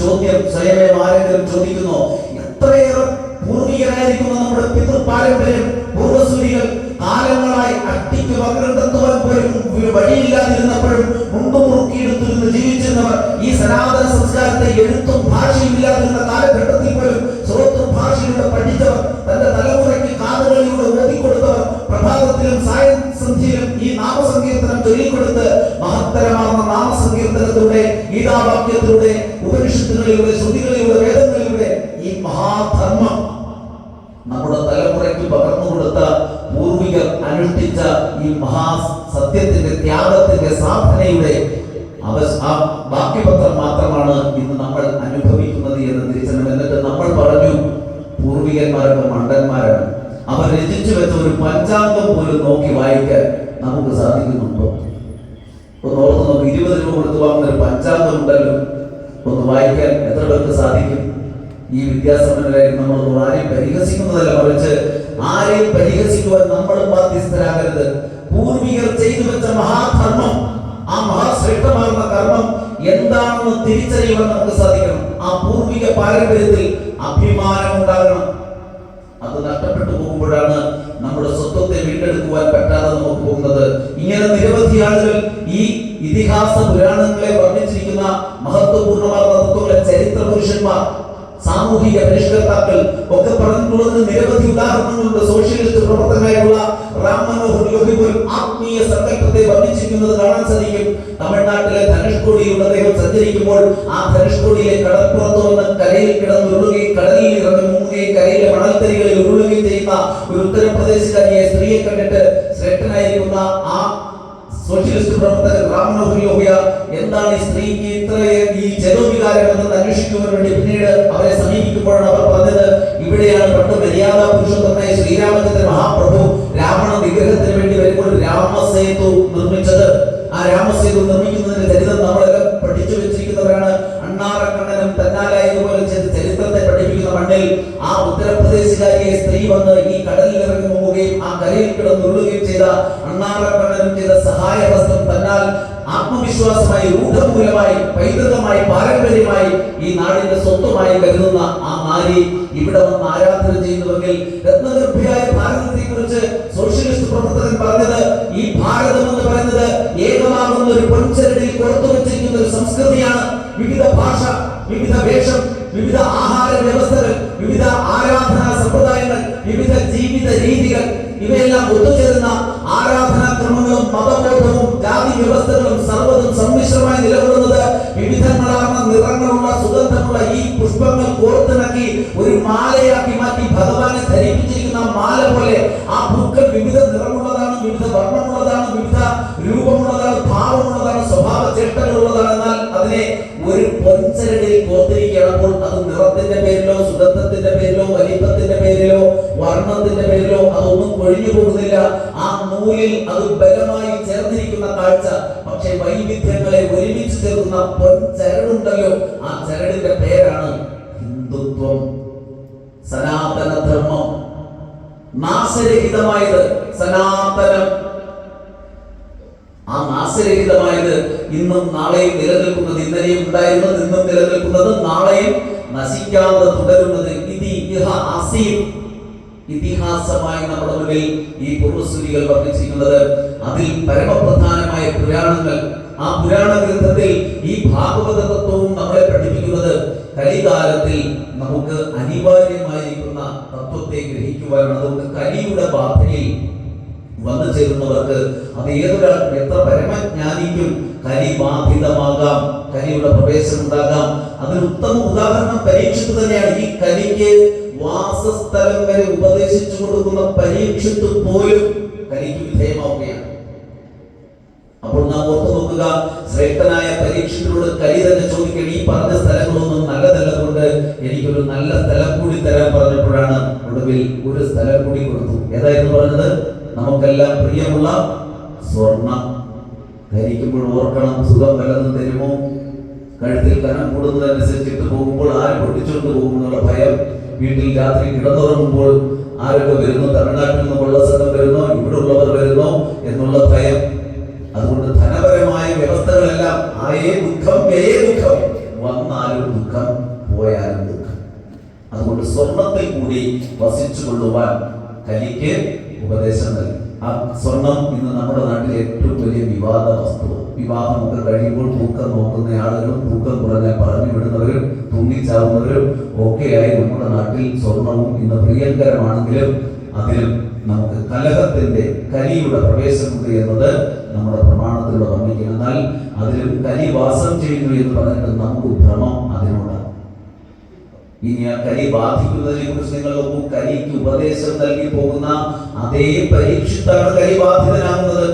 ചോദ്യം സ്വയമേ ആരെങ്കിലും ചോദിക്കുന്നു. എത്രയേറെ പൂർവികരായിരിക്കുന്ന നമ്മുടെ പിതൃ പാരമ്പര്യം പൂർവസൂരികൾ കാലങ്ങളായി അട്ടിക്ക് പകരം തത്തുവാൻ പോലും വഴിയില്ലാതിരുന്നപ്പോഴും മുമ്പ് മുറുക്കിയെടുത്തിരുന്ന് ജീവിച്ചിരുന്നവർ ഈ സനാതന സംസ്കാരത്തെ എഴുത്തും ഭാഷയും ഇല്ലാതിരുന്ന കാലഘട്ടത്തിൽ പോലും സ്വതന്ത്ര ഭാഷയിലൂടെ പഠിച്ചവർ തന്റെ തലമുറയ്ക്ക് കാതുകളിലൂടെ ഓതിക്കൊടുത്തവർ പ്രഭാതത്തിലും സായസന്ധ്യയിലും ഈ നാമസങ്കീർത്തനം ചൊല്ലിക്കൊടുത്ത് മഹത്തരമാർന്ന നാമസങ്കീർത്തനത്തിലൂടെ ഗീതാവാക്യത്തിലൂടെ ഉപനിഷത്തുകളിലൂടെ ശ്രുതികളിലൂടെ വേദങ്ങളിലൂടെ ഈ മഹാധർമ്മം നമ്മുടെ തലമുറയ്ക്ക് പകർന്നു കൊടുത്ത പൂർവികർ അനുഷ്ഠിച്ച ഈ മഹാ സത്യത്തിന്റെ ത്യാഗത്തിന്റെ സാധനയുടെ വാക്യപത്രം മാത്രമാണ് ഇന്ന് നമ്മൾ അനുഭവിക്കുന്നത് എന്ന് തിരിച്ചറിയണം എന്നിട്ട് നമ്മൾ പറഞ്ഞു പൂർവികന്മാരൊക്കെ മണ്ടന്മാരാണ്. അവർ രചിച്ചു വെച്ച ഒരു പഞ്ചാംഗം പോലും നോക്കി വായിക്കാൻ നമുക്ക് സാധിക്കുന്നുണ്ടോ? ഒന്ന് ഓർത്ത് നോക്ക് ഇരുപത് രൂപ കൊടുത്ത് വാങ്ങുന്ന ഒരു പഞ്ചാംഗം ഉണ്ടല്ലോ. ഒന്ന് വായിക്കാൻ എത്ര പേർക്ക് സാധിക്കും? ഈ വിദ്യാസമ്പന്നരായി നമ്മൾ ആരെയും പരിഹസിക്കുന്നതല്ല മറിച്ച് ആരെയും പരിഹസിക്കുവാൻ നമ്മൾ ബാധ്യസ്ഥരാകരുത്. പൂർവികർ ചെയ്തു വെച്ച മഹാധർമ്മം ആ മഹാശ്രേഷ്ഠമാകുന്ന കർമ്മം എന്താണെന്ന് തിരിച്ചറിയുവാൻ നമുക്ക് സാധിക്കണം. ആ പൂർവിക പാരമ്പര്യത്തിൽ അഭിമാനം ഉണ്ടാകണം. അത് നഷ്ടപ്പെട്ടു പോകുമ്പോഴാണ് നമ്മുടെ സ്വത്വത്തെ വീണ്ടെടുക്കുവാൻ പറ്റാതെ നമുക്ക് പോകുന്നത്. ഇങ്ങനെ നിരവധി ആളുകൾ ഈ ഇതിഹാസ പുരാണങ്ങളെ വർണിച്ചിരിക്കുന്ന മഹത്വപൂർണമാർന്ന തത്വങ്ങളെ ചരിത്ര പുരുഷന്മാർ സാമൂഹിക പരിഷ്കർത്താക്കൾ ഒക്കെ പറഞ്ഞിട്ടുള്ളതിന് നിരവധി ഉദാഹരണങ്ങളുണ്ട്. സോഷ്യലിസ്റ്റ് പ്രവർത്തകരായിട്ടുള്ള റാം മനോഹർ ലോഹി പോലും ആത്മീയ സങ്കല്പത്തെ വർണിച്ചിരിക്കുന്നത് കാണാൻ സാധിക്കും. തമിഴ്നാട്ടിലെ ധനുഷ്കോടിയിൽ അദ്ദേഹം സഞ്ചരിക്കുമ്പോൾ ആ ധനുഷ്കോടിയിലെ കടൽപ്പുറത്ത് വന്ന് കരയിൽ കിടന്നുരുളുകയും കടലിൽ ഇറങ്ങി മുങ്ങുകയും കരയിലെ മണൽത്തരികളിൽ ഉരുളുകയും ചെയ്യുന്ന ഒരു ഉത്തർപ്രദേശുകാരിയെ സ്ത്രീയെ കണ്ടിട്ട് ശ്രേഷ്ഠനായിരിക്കുന്ന ആ സോഷ്യലിസ്റ്റ് പ്രവർത്തകൻ റാംനോഹർ ലോഹിയ എന്താണ് ഈ സ്ത്രീക്ക് ഇത്രയും ഈ ജനോവികാരം എന്ന് അന്വേഷിക്കുവാൻ വേണ്ടി പിന്നീട് അവരെ സമീപിക്കുമ്പോഴാണ് അവർ പറഞ്ഞത്? ഇവിടെയാണ് പണ്ട് മര്യാദ പുരുഷോത്തമനായ ശ്രീരാമചന്ദ്ര മഹാപ്രഭു രാവണ വിഗ്രഹത്തിന് വേണ്ടി വരുമ്പോൾ രാമസേതു നിർമ്മിച്ചത്. ആ രാമസേതു നിർമ്മിക്കുന്നതിന്റെ ചരിത്രം നമ്മളെല്ലാം പഠിച്ചു വെച്ചിരിക്കുന്നവരാണ്. അണ്ണാറക്കണ്ണനും തന്നാലായതുപോലെ ചരിത്രത്തെ മണ്ണിൽ ആ ഉത്തർപ്രദേശുകാരിയെ സ്ത്രീ വന്ന് ഈ കടലിൽ ഇറങ്ങി പോവുകയും ആ കരയിൽ കിടന്നുരുളുകയും ചെയ്ത അണ്ണാറക്കണ്ണനും ചെയ്ത സഹായ വസ്ത്രം തന്നാൽ ആത്മവിശ്വാസമായി രൂഢമൂലമായി പൈതൃകമായി പാരമ്പര്യമായി ഈ നാടിന്റെ സ്വത്വമായി കരുതുന്ന ആ നാരി ഇവിടെ വന്ന് ആരാധന ചെയ്യുന്നുവെങ്കിൽ രത്നഗർഭയായ ഭാരതത്തെ കുറിച്ച് സോഷ്യലിസ്റ്റ് പ്രവർത്തകൻ പറഞ്ഞത് ഈ ഭാരതം എന്ന് പറയുന്നത് ഏകമാകുന്ന ഒരു പൊൻചരടിയിൽ കൊടുത്തു വെച്ചിരിക്കുന്ന ഒരു സംസ്കൃതിയാണ്. വിവിധ ഭാഷ വിവിധ വേഷം വിവിധ ആഹാര ഒത്തുചേരുന്ന ആരാധനാ ക്രമങ്ങളും മതബോധവും ജാതി വ്യവസ്ഥകളും സർവതും സമ്മിശ്രമായി നിലകൊള്ളുന്നത് വിവിധങ്ങളാർന്ന നിറങ്ങളുള്ള സുഗന്ധമുള്ള ഈ പുഷ്പങ്ങൾ കോർത്തിണക്കി ഒരു മാലയാക്കി മാറ്റി ഭഗവാനെ ധരിപ്പിച്ചിരിക്കുന്ന മാല പോലെ ആ പൂക്കൾ വിവിധ നിറമുള്ളതാണ് വിവിധ വർണമുള്ളതാണ് വിവിധ രൂപമുള്ളതാണ് ഭാവമുള്ളതാണ് സ്വഭാവ ചേഷ്ടങ്ങളുള്ളതാണ് എന്നാൽ അതിനെ ഒരു പൊൻചരടിൽ കോർത്തിരിക്കുകയാണ് അപ്പോൾ അത് നിറത്തിന്റെ പേരിലോ സുഗന്ധത്തിന്റെ പേരിലോ വലിപ്പത്തിന്റെ പേരിലോ വർണത്തിന്റെ പേരിലോ അതൊന്നും കൊഴിഞ്ഞു പോകുന്നില്ല. ആ നൂലിൽ അത് ബലമായി ചേർന്നിരിക്കുന്ന കാഴ്ച. പക്ഷെ വൈവിധ്യങ്ങളെ ഒരുമിച്ച് ചേർക്കുന്ന പൊൻ ചരടുണ്ടല്ലോ. ആ ചരടിന്റെ പേരാണ് ഹിന്ദുത്വം. സനാതന ധർമ്മം. നാശരഹിതമായത് സനാതനം. ആ നാശരഹിതമായത് ഇന്നും നാളെയും നിലനിൽക്കുന്നത് ഇന്നലെയും ഉണ്ടായിരുന്നത് ഇന്നും നിലനിൽക്കുന്നത് നാളെയും നശിക്കാതെ തുടരുന്നത് ഇതിഹാസമായി നമ്മുടെ മുന്നിൽ ഈ പൂർവസ്തുതികൾ വർദ്ധിച്ചിരിക്കുന്നത് അതിൽ പരമപ്രധാനമായ പുരാണങ്ങൾ ആ പുരാണ ഗ്രന്ഥത്തിൽ ഈ ഭാഗവത തത്വവും നമ്മളെ പഠിപ്പിക്കുന്നത്. കലികാലത്തിൽ നമുക്ക് അനിവാര്യമായിരിക്കുന്ന തത്വത്തെ ഗ്രഹിക്കുവാനാണ്. അതുകൊണ്ട് കലിയുടെ ബാധയിൽ വന്നു ചേരുന്നവർക്ക് അത് ഏതൊരാൾ എത്ര പരമജ്ഞാനിക്കും കലി ബാധിതമാകാം. കലിയുടെ പ്രവേശനം ഉണ്ടാകാം അതിന് ഉത്തമ ഉദാഹരണം പരീക്ഷിത്ത് തന്നെയാണ്. ഈ കലിക്ക് വാസസ്ഥലം വരെ ഉപദേശിച്ചു കൊടുക്കുന്ന പരീക്ഷിത്ത് പോലും കലിക്ക് വിധേയമാവുകയാണ്. അപ്പോൾ നാം ഓർത്തു നോക്കുക ശ്രേഷ്ഠനായ പരീക്ഷയോട് കലി തന്നെ ചോദിക്കണം ഈ പറഞ്ഞ സ്ഥലങ്ങളൊന്നും നല്ലതല്ലതുകൊണ്ട് എനിക്കൊരു നല്ല സ്ഥലം കൂടി തരാൻ പറഞ്ഞപ്പോഴാണ് ഒടുവിൽ ഒരു സ്ഥലം കൂടി കൊടുത്തു. ഏതായിരുന്നു പറഞ്ഞത്? നമുക്കെല്ലാം പ്രിയമുള്ള സ്വർണം. ധരിക്കുമ്പോൾ ഓർക്കണം സുഖം വല്ലതും തരുമോ? കഴുത്തിൽ കനം കൂടുന്നതനുസരിച്ചിട്ട് പോകുമ്പോൾ ആര് പൊട്ടിച്ചുകൊണ്ട് പോകുമെന്നുള്ള ഭയം വീട്ടിൽ രാത്രി കിടന്നുറങ്ങുമ്പോൾ ആരൊക്കെ വരുന്നു? തമിഴ്നാട്ടിൽ നിന്ന് സ്ഥലം വരുന്നോ ഇവിടെ ഉള്ളവർ വരുന്നോ എന്നുള്ള ഭയം. അതുകൊണ്ട് ധനപരമായ വ്യവസ്ഥകളെല്ലാം ആയേ ദുഃഖം ഏയേ ദുഃഖം. വന്നാലും ദുഃഖം പോയാലും ദുഃഖം. അതുകൊണ്ട് സ്വർണത്തിൽ കൂടി വസിച്ചു കൊള്ളുവാൻ കലിക്ക് ഉപദേശം നൽകി. ആ സ്വർണം ഇന്ന് നമ്മുടെ നാട്ടിലെ വിവാദ വസ്തു വിവാഹമൊക്കെ കഴിയുമ്പോൾ തൂക്കം നോക്കുന്ന ആളുകളും തൂക്കം കുറഞ്ഞാൽ പറഞ്ഞു വിടുന്നവരും തൂങ്ങിച്ചാവുന്നവരും ഒക്കെയായി നമ്മുടെ നാട്ടിൽ സ്വർണവും ഇന്ന് പ്രിയങ്കരമാണെങ്കിലും അതിലും നമുക്ക് കലഹത്തിന്റെ കലിയുടെ പ്രവേശനമുണ്ട് എന്നത് നമ്മുടെ പ്രമാണത്തിലൂടെ വർണിക്കും എന്നാൽ അതിലും കലി വാസം ചെയ്യുന്നു എന്ന് പറഞ്ഞിട്ട് നമുക്ക് ഭ്രമം അതിനോടാണ്. ഇനി ആ കരി ബാധിക്കുന്നതിനെ കുറിച്ച് നിങ്ങൾ നോക്കും. ഉപദേശം നൽകി പോകുന്ന അതേ പരീക്ഷിത്താണ് കലി ബാധിതനാകുന്നത്.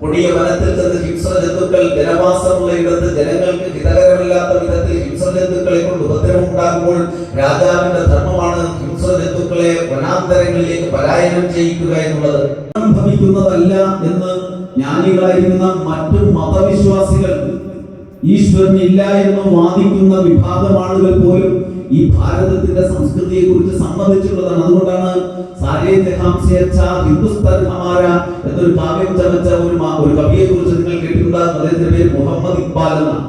കൊടിയ വനത്തിൽ നിന്ന് ഹിംസജന്തുക്കൾ ജനവാസമുള്ള ഇടത്ത് ജനങ്ങൾക്ക് ഹിതകരമില്ലാത്ത വിധത്തിൽ ഹിംസജന്തുക്കളെ കൊണ്ട് ഉപദ്രവം ഉണ്ടാകുമ്പോൾ രാജാവിന്റെ ധർമ്മമാണ് ഹിംസജന്തുക്കളെ വനാന്തരങ്ങളിലേക്ക് പലായനം ചെയ്യിക്കുക എന്നുള്ളത്. സംഭവിക്കുന്നതല്ല എന്ന് ജ്ഞാനികളായിരുന്ന മറ്റു മതവിശ്വാസികൾ ഈശ്വരൻ ഇല്ല എന്ന് വാദിക്കുന്ന വിഭാഗം ആളുകൾ പോലും ഈ ഭാരതത്തിന്റെ സംസ്കൃതിയെ കുറിച്ച് സമ്മതിച്ചുള്ളതാണ് അതുകൊണ്ടാണ് എന്നൊരു കാവ്യം ചമച്ച ഒരു ഒരു കവിയെ കുറിച്ച് നിങ്ങൾ മുഹമ്മദ് ഇക്ബാൽ എന്നാണ്.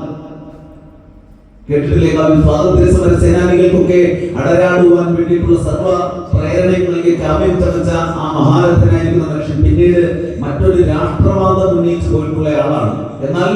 കേട്ടിട്ടില്ലേ? സ്വാതന്ത്ര്യ സമര സേനാനികൾക്കൊക്കെ അടരാടുവാൻ വേണ്ടിയിട്ടുള്ള സർവ പ്രേരണയും നൽകിയ കാവ്യം ചമച്ച ആ മഹാരഥനായിരിക്കുന്ന മനുഷ്യൻ പിന്നീട് മറ്റൊരു രാഷ്ട്രവാദം ഉന്നയിച്ചു പോയിട്ടുള്ള ആളാണ്. എന്നാൽ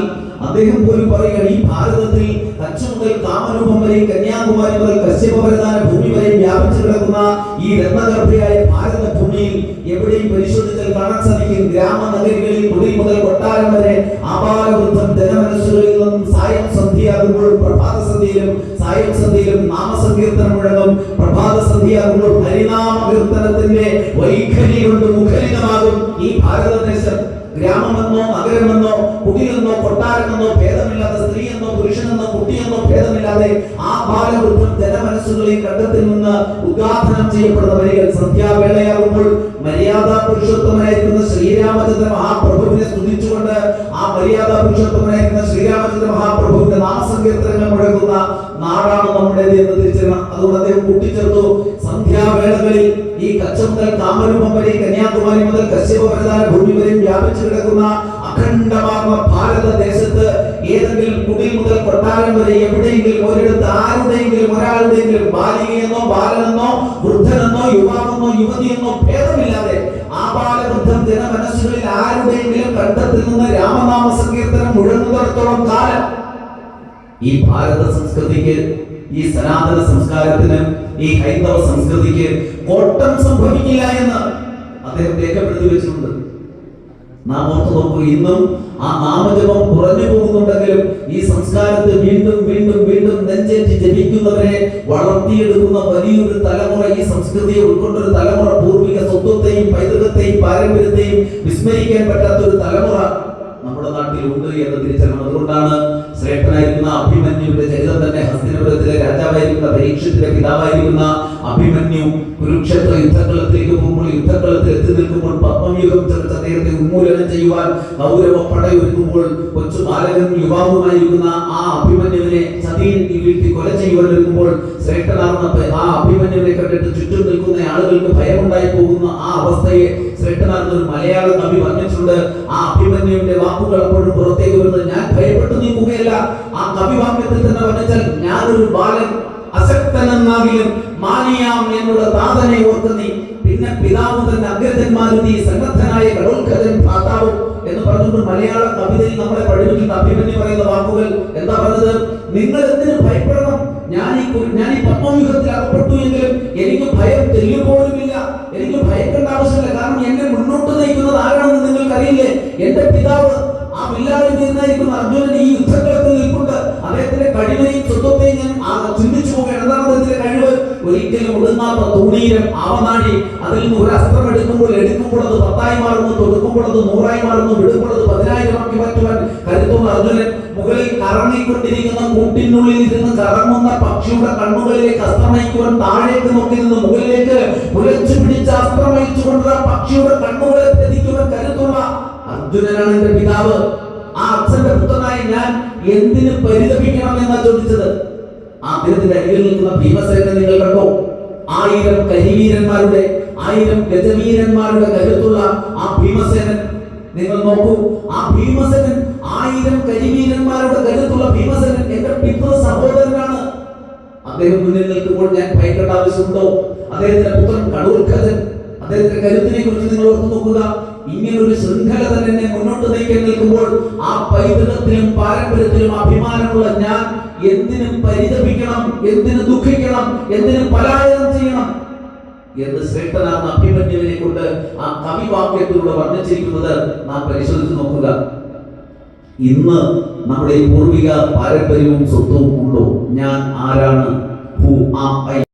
അദ്ദേഹം പോലും പറയുകയാണ് ഈ ഭാരതത്തിൽ കച്ച മുതൽ കാമരൂപം വരെയും കന്യാകുമാരി മുതൽ കശ്യപവരദാന ഭൂമി വരെ വ്യാപിച്ചു കിടക്കുന്ന ഈ രത്നഗർഭയായ ഭാരത ഭൂമിയിൽ എവിടെയും പരിശോധിച്ചാൽ കാണാൻ സാധിക്കും. ഗ്രാമനഗരികളിൽ തൊഴിൽ മുതൽ കൊട്ടാരം വരെ ആപാലവൃദ്ധം ജനമനസ്സുകളിൽ നിന്നും സായം സന്ധ്യയാകുമ്പോൾ പ്രഭാത സന്ധ്യയിലും സായം സന്ധ്യയിലും നാമസങ്കീർത്തനം മുഴങ്ങും. പ്രഭാത സന്ധ്യയാകുമ്പോൾ ഹരിനാമ കീർത്തനത്തിന്റെ വൈഖരി കൊണ്ട് മുഖരിതമാകും ഈ ഭാരതദേശം. ഗ്രാമമെന്നോ നഗരമെന്നോ കുടിലെന്നോ കൊട്ടാരമെന്നോ ഭേദമില്ലാതെ സ്ത്രീയെന്നോ പുരുഷനെന്നോ കുട്ടിയെന്നോ ഭേദമില്ലാതെ ആ ബാലവൃദ്ധം ജനമനസ്സുകളിൽ കണ്ടത്തിൽ നിന്ന് ഉദ്ഘാടനം ചെയ്യപ്പെടുന്ന വരികൾ സന്ധ്യാവേളയാകുമ്പോൾ മര്യാദാ പുരുഷോത്തമനായിരിക്കുന്ന ശ്രീരാമചന്ദ്ര മഹാപ്രഭുവിനെ സ്തുതിച്ചുകൊണ്ട് ആ മര്യാദാ പുരുഷോത്തമനായിരിക്കുന്ന ശ്രീരാമചന്ദ്ര മഹാപ്രഭുവിന്റെ നാമസങ്കീർത്തനങ്ങൾ മുഴങ്ങുന്ന നാടാണ് നമ്മുടേത് എന്ന് തിരിച്ചറിയണം. അതുകൊണ്ട് അദ്ദേഹം കൂട്ടിച്ചേർത്തു. സന്ധ്യാവേളകളിൽ ഈ കച്ച മുതൽ കാമരൂപം വരെ കന്യാകുമാരി മുതൽ കശ്യപവരദാന ഭൂമി വരെയും വ്യാപിച്ചു കിടക്കുന്ന അഖണ്ഡമാർന്ന ഭാരതദേശത്ത് ഏതെങ്കിലും കുടിൽ മുതൽ കൊട്ടാരം വരെ എവിടെയെങ്കിലും ഒരിടത്ത് ആരുടെയെങ്കിലും ഒരാളുടെയെങ്കിലും ബാലികയെന്നോ ബാലനെന്നോ വൃദ്ധനെന്നോ യുവാവെന്നോ യുവതിയെന്നോ ഭേദമില്ലാതെ ആ ബാലവൃദ്ധം ജനമനസ്സുകളിൽ ആരുടെയെങ്കിലും കണ്ടത്തിൽ നിന്ന് രാമനാമ സങ്കീർത്തനം മുഴങ്ങുന്നിടത്തോളം കാലം ഈ ഭാരത സംസ്കൃതിക്ക് ഈ സനാതന സംസ്കാരത്തിന് ഈ ഹൈന്ദവ സംസ്കൃതിക്ക് കോട്ടം സംഭവിക്കില്ല എന്ന് അദ്ദേഹം രേഖപ്പെടുത്തി വെച്ചിട്ടുണ്ട്. നാം ഓർത്ത് നോക്കൂ ഇന്നും ആ നാമജപം കുറഞ്ഞു പോകുന്നുണ്ടെങ്കിലും ഈ സംസ്കാരത്തെ വീണ്ടും വീണ്ടും വീണ്ടും നെഞ്ചേറ്റി ജപിക്കുന്നവരെ വളർത്തിയെടുക്കുന്ന വലിയൊരു തലമുറ ഈ സംസ്കൃതിയെ ഉൾക്കൊണ്ടൊരു തലമുറ പൂർവിക സ്വത്വത്തെയും പൈതൃകത്തെയും പാരമ്പര്യത്തെയും വിസ്മരിക്കാൻ പറ്റാത്ത ഒരു തലമുറ നമ്മുടെ നാട്ടിൽ ഉണ്ട് എന്ന് തിരിച്ചറിയണം അതുകൊണ്ടാണ് ശ്രേഷ്ഠനായിരിക്കുന്ന അഭിമന്യുവിന്റെ ചരിതം തന്നെ ഹസ്തിനപുരത്തിലെ രാജാവായിരിക്കുന്ന പരീക്ഷത്തിന്റെ പിതാവായിരിക്കുന്ന അഭിമന്യു കുരുക്ഷേത്ര യുദ്ധക്കളത്തിലേക്ക് പോകുമ്പോൾ യുദ്ധക്കളത്തിൽ എത്തി നിൽക്കുമ്പോൾ പത്മവ്യൂഹം ചെറുത്ത അദ്ദേഹത്തെ ഉന്മൂലനം ചെയ്യുവാൻ കൗരവ പടയൊരുക്കുമ്പോൾ കൊച്ചു ബാലകനും യുവാവുമായിരിക്കുന്ന ആ അഭിമന്യുവിനെ ചതിയിൽ വീഴ്ത്തി കൊല ചെയ്യുവാൻ ഒരുക്കുമ്പോൾ ശ്രേഷ്ഠനാർന്ന ആ അഭിമന്യുവിനെ കണ്ടിട്ട് ചുറ്റും നിൽക്കുന്ന ആളുകൾക്ക് ഭയമുണ്ടായി പോകുന്ന ആ അവസ്ഥയെ ശ്രേഷ്ഠനാർന്ന ഒരു മലയാള കവി വർണിച്ചിട്ടുണ്ട് ആ അഭിമന്യുവിന്റെ വാക്കുകൾ അപ്പോഴും പുറത്തേക്ക് വരുന്നത് ഞാൻ ഭയപ്പെട്ടു നീങ്ങുകയല്ല ആ കവി വാക്യത്തിൽ തന്നെ വർണിച്ചാൽ ഞാനൊരു ബാലൻ അശക്തനെന്നാകിലും മാനിയാം എന്നുള്ള താതനെ ഓർത്ത് നീ. പിന്നെ പിതാവ് തന്നെ അഗ്രജന്മാരും നീ സന്നദ്ധനായ ഭ്രാതാവും എന്ന് പറഞ്ഞുകൊണ്ട് മലയാള കവിതയിൽ നമ്മളെ പഠിപ്പിക്കുന്ന അഭിമന്യു പറയുന്ന വാക്കുകൾ എന്താ പറഞ്ഞത്? നിങ്ങൾ എന്തിനു ഭയപ്പെടണം? ഞാൻ ഈ ഞാൻ ഈ പത്മവ്യൂഹത്തിൽ അകപ്പെട്ടു എങ്കിലും എനിക്ക് ഭയം തെല്ലുപോലുമില്ല എനിക്ക് ഭയക്കേണ്ട ആവശ്യമില്ല. കാരണം എന്നെ മുന്നോട്ട് നയിക്കുന്നത് ആരാണെന്ന് നിങ്ങൾക്കറിയില്ലേ? എന്റെ പിതാവ് ആ വില്ലാളി തീർന്നായിരിക്കുന്ന അർജുനൻ ഈ യുദ്ധക്കളത്തിൽ ചിന്തിച്ചു പോവുകയാണ് എന്താണ് അദ്ദേഹത്തിന്റെ കഴിവ്? ഒരിക്കലും ഒടുങ്ങാത്ത തൂണീരം ആവനാഴി അതിൽ നിന്ന് ഒരു അസ്ത്രം എടുക്കുമ്പോൾ എടുക്കുമ്പോൾ അത് പത്തായി മാറുന്നു തൊടുക്കുമ്പോൾ അത് നൂറായി മാറുന്നു വിടുമ്പോൾ അത് പതിനായിരമാക്കി മാറ്റുവാൻ കരുത്തുള്ള അർജുനൻ മുകളിൽ കറങ്ങിക്കൊണ്ടിരിക്കുന്ന കൂട്ടിനുള്ളിൽ ഇരുന്ന് കറങ്ങുന്ന പക്ഷിയുടെ കണ്ണുകളിലേക്ക് അസ്ത്രമയിക്കുവാൻ താഴേക്ക് നോക്കി നിന്ന് മുകളിലേക്ക് ഉലച്ചു പിടിച്ച് അസ്ത്രമയിച്ചുകൊണ്ട് പക്ഷിയുടെ കണ്ണുകളെ പ്രതിക്കുവാൻ കരുത്തുള്ള അർജുനനാണ് എന്റെ പിതാവ്. ആ അച്ഛന്റെ പുത്രനായി ഞാൻ എന്തിന് പരിതപിക്കണം എന്നാ ചോദിച്ചത്? ആ അദ്ദേഹത്തിന്റെ അരികിൽ നിൽക്കുന്ന ഭീമസേനെ നിങ്ങൾ കണ്ടോ? ആയിരം കരിവീരന്മാരുടെ ആയിരം ഗജവീരന്മാരുടെ കരുത്തുള്ള ആ ഭീമസേനൻ നിങ്ങൾ നോക്കൂ. ആ ഭീമസേനൻ ആയിരം കരിവീരന്മാരുടെ കരുത്തുള്ള ഭീമസേനൻ എന്റെ പിതൃ സഹോദരനാണ്. അദ്ദേഹം മുന്നിൽ നിൽക്കുമ്പോൾ ഞാൻ ഭയക്കേണ്ട ആവശ്യമുണ്ടോ? അദ്ദേഹത്തിന്റെ പുത്രൻ കടൂർക്കഥൻ അദ്ദേഹത്തിന്റെ കരുത്തിനെ കുറിച്ച് നിങ്ങൾ ഓർത്തു നോക്കുക. ഇങ്ങനെ ഒരു ശൃംഖല തന്നെ എന്നെ മുന്നോട്ട് നയിക്കാൻ നിൽക്കുമ്പോൾ ആ പൈതൃകത്തിലും പാരമ്പര്യത്തിലും അഭിമാനമുള്ള ഞാൻ എന്തിനും പരിതപിക്കണം എന്തിനു ദുഃഖിക്കണം എന്തിനും പലായനം ചെയ്യണം എന്ന് ശ്രേഷ്ഠനാർന്ന അഭിമന്യുവിനെ കൊണ്ട് ആ കവിവാക്യത്തിലൂടെ വർണിച്ചിരിക്കുന്നത് നാം പരിശോധിച്ച് നോക്കുക. ഇന്ന് നമ്മുടെ പൂർവിക പാരമ്പര്യവും സ്വത്വവും ഉണ്ടോ ഞാൻ ആരാണ്? ഹു ആ